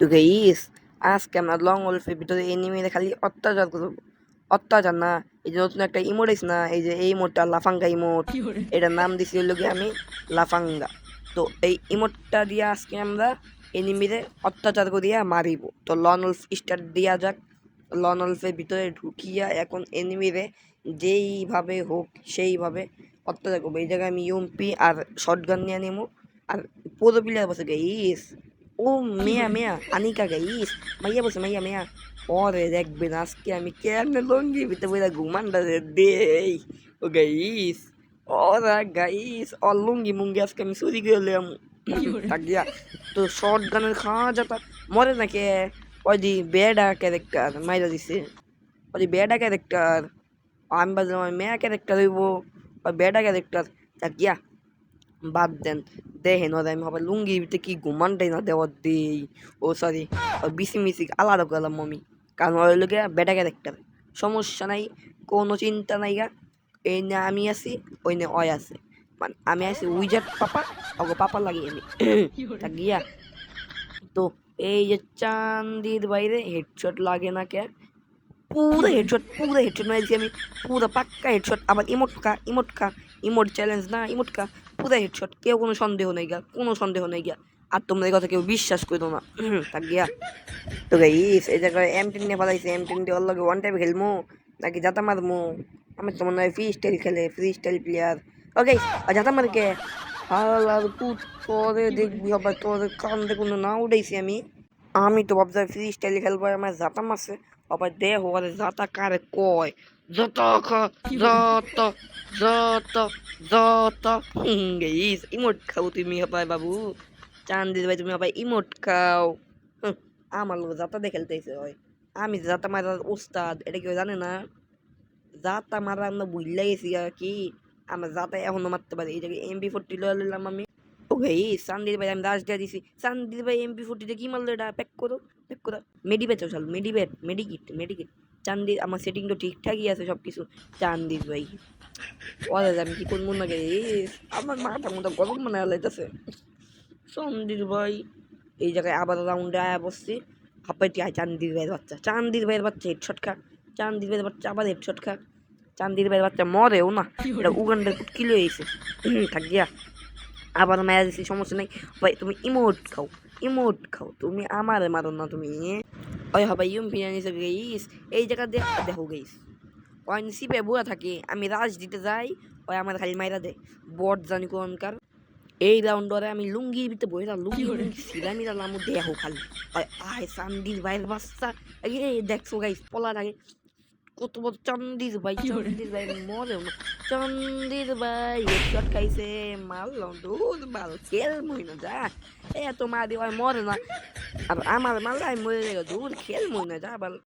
তো গাইস আজকে আমরা লং ওলফের ভিতরে এনিমিতে খালি অত্যাচার করব। অত্যাচার না এই যে নতুন একটা ইমোট আছে না এই যে এই ইমোটটা লাফাঙ্গা ইমোট এটার নাম দিছি হলো গিয়ে আমি লাফাঙ্গা। তো এই ইমোটটা দিয়ে আজকে আমরা এনিমিতে অত্যাচার করিয়া মারিব। তো লন ওলফ স্টার্ট দিয়া যাক। লন ওলফের ভিতরে ঢুকিয়া এখন এনিমিরে যেইভাবে হোক সেইভাবে অত্যাচার করব। এই জায়গায় আমি ইউমপি আর শর্টগান নিয়ে নেব। আর পুরো প্লেয়ার বসে গাইস ও মেয়া মেয়া আনিকা গাইস মাইয়া বসে মাইয়া মেয়া পরে দেখবেন আজকে আমি কেমনে লঙ্গি ভিতরে বইরা ঘুমানটা দেই ও গাইস ওরা গাইস ও লুঙ্গি মুঙ্গি আজকে আমি চুরি করে লিয়াম তাকিয়া তো শর্ট গানের খাওয়া যাতা মরে নাকি ওই দি বেডা ক্যারেক্টার মাইরা দিছে ওই দি বেডা ক্যারেক্টার আমি বাজলাম আমি মেয়া ক্যারেক্টার হইব ওই বেডা ক্যারেক্টার তাকিয়া বাদ দেন দেখেন ওদের আমি ভাবে লুঙ্গি ভিতরে কি ঘুমানটাই না দেওয়ার দেই। ও সরি বিসি মিসি, আলাদা করলাম আমি। কারণ ওই লোকে বেটা ক্যারেক্টার সমস্যা নাই, কোনো চিন্তা নাই গা। এই না আমি আছি, ওই না অয় আছে। মানে আমি আছি উইজার পাপা ওগো পাপা লাগি আমি। তা গিয়া, তো এই যে চান্দির বাইরে হেডশট লাগে না কে? পুরো হেডশট পুরো হেডশট মারছি আমি। পুরো পাক্কা হেডশট আবার ইমোট খা ইমোট চ্যালেঞ্জ না ইমোট খা পুরো হেডশট কেউ কোনো সন্দেহ নেই গা কোনো সন্দেহ নেই গা আর এই কথা কেউ বিশ্বাস করো না। তা গিয়া। তো গাইস এই জায়গায় এম টেন নিয়ে পালাইছে এম টেন দিয়ে ওর লগে ওয়ান টাইপ খেলমু, নাকি জাতা মারমু? আমি তো মনে হয় ফ্রি স্টাইল খেলে ফ্রি স্টাইল প্লেয়ার ওকে জাতা মার কে? পুত তোরে দেখবি আবার, তোর কান দেখুন না উঠাইছি আমি। আমি তো ভাবছি ফ্রি স্টাইল খেলব, আমার জাতা মারছে। আবার দেহ আরে জাতা কারে কয়। খা যত যত যত গাইস ইমোট খাও তুমি হবাই বাবু চান্দির ভাই তুমি হবাই ইমোট খাও আমার লোক জাতা দিয়ে খেলতেছে হয় আমি জাতা মারার উস্তাদ এটা কেউ জানে না জাতা মারা আমরা বুঝলে গেছি কি আমরা জাতা এখনও মারতে পারি জায়গায় এমপি ফোরটি লয়ে নিলাম আমি ও ভাই সান্দির ভাই আমি দাস দিয়ে দিছি সান্দির ভাই এমপি ফোরটিতে কি মারলো এটা প্যাক করো প্যাক করো মেডিবেট চল মেডিবেট মেডিকিট মেডিকিট চান্দির, আমার সেটিং তো ঠিকঠাকই আছে সব কিছু চান্দির ভাই। ওদের আমি কি করব না গে আমার মাথা মতো গরম মনে লাইতেছে চন্দির ভাই। এই জায়গায় আবার রাউন্ডে আয়া বসছি। হাপ্পাইটি আয় চান্দির ভাইয়ের বাচ্চা। চান্দির ভাইয়ের বাচ্চা হেডশট খা। চান্দির ভাইয়ের বাচ্চা আবার হেড হেডশট খা। চান্দির ভাইয়ের বাচ্চা মরেও না। এটা উগান্ডার কিলো হয়েছে। থাক গিয়া। আবার মায়া দিছি, সমস্যা নেই। ভাই, তুমি ইমোট খাও। ইমোট খাও। তুমি আমার মারো না তুমি ওই হবে ইউম ফিনানিসে গেইস এই জায়গা দেখ দেখো গেইস ওই নিসিপে বুয়া থাকে আমি রাজ দিতে যাই ওই আমার খালি মাইরা দে বট জানি কোনকার এই রাউন্ডরে আমি লুঙ্গির ভিতরে বসে লুঙ্গি লুঙ্গি সিলামি লামু দেখো খালি ওই আয় সান্দির বাইর বাচ্চা দেখছ গাইস পলা আগে कस्तो मजा चन्दिस भाइ चन्दिस भाइ मर्यो चन्दिस भाइ हेडसट खाइसे माल लाउँदो माल खेल महिना जा ए तँ त मादि न अब आमाले माल्दा मरेको धुर खेल महिना जा बाल